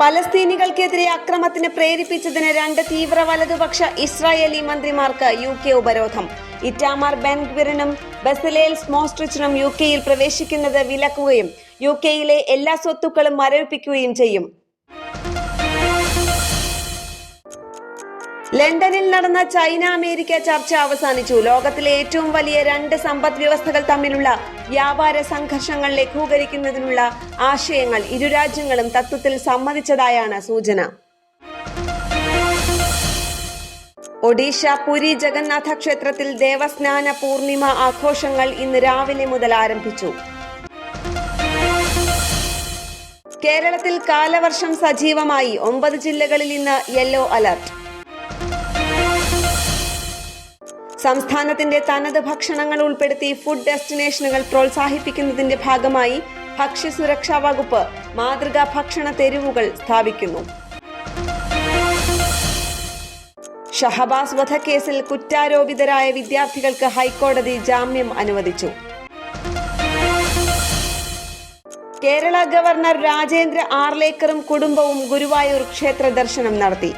പലസ്തീനികൾക്കെതിരെ അക്രമത്തിന് പ്രേരിപ്പിച്ചതിന് രണ്ട് തീവ്ര വലതുപക്ഷ ഇസ്രായേലി മന്ത്രിമാർക്ക് യു കെ ഉപരോധം. ഇറ്റാമാർ ബെൻഗ്വിറിനും ബസലേൽ സ്മോസ്ട്രിച്ചിനും യു കെയിൽ പ്രവേശിക്കുന്നത് വിലക്കുകയും യു കെയിലെ എല്ലാ സ്വത്തുക്കളും മരവിപ്പിക്കുകയും ചെയ്യും. ലണ്ടനിൽ നടന്ന ചൈന അമേരിക്ക ചർച്ച അവസാനിച്ചു. ലോകത്തിലെ ഏറ്റവും വലിയ രണ്ട് സമ്പദ് വ്യവസ്ഥകൾ തമ്മിലുള്ള വ്യാപാര സംഘർഷങ്ങൾ ലഘൂകരിക്കുന്നതിനുള്ള ആശയങ്ങൾ ഇരു രാജ്യങ്ങളും തത്വത്തിൽ സമ്മതിച്ചതായാണ് സൂചന. ഒഡീഷ പുരി ജഗന്നാഥ ക്ഷേത്രത്തിൽ ദേവസ്നാന പൂർണിമ ആഘോഷങ്ങൾ ഇന്ന് രാവിലെ മുതൽ ആരംഭിച്ചു. കേരളത്തിൽ കാലവർഷം സജീവമായി. ഒമ്പത് ജില്ലകളിൽ ഇന്ന് യെല്ലോ അലർട്ട്. സംസ്ഥാനത്തിന്റെ തനത് ഭക്ഷണങ്ങൾ ഉൾപ്പെടുത്തി ഫുഡ് ഡെസ്റ്റിനേഷനുകൾ പ്രോത്സാഹിപ്പിക്കുന്നതിന്റെ ഭാഗമായി ഭക്ഷ്യസുരക്ഷാ വകുപ്പ് മാതൃകാ ഭക്ഷണ തെരുവുകൾ സ്ഥാപിക്കുന്നു. ഷഹബാസ് വധക്കേസിൽ കുറ്റാരോപിതരായ വിദ്യാർത്ഥികൾക്ക് ഹൈക്കോടതി ജാമ്യം അനുവദിച്ചു. കേരള ഗവർണർ രാജേന്ദ്ര ആർലേക്കറും കുടുംബവും ഗുരുവായൂർ ക്ഷേത്ര ദർശനം നടത്തി.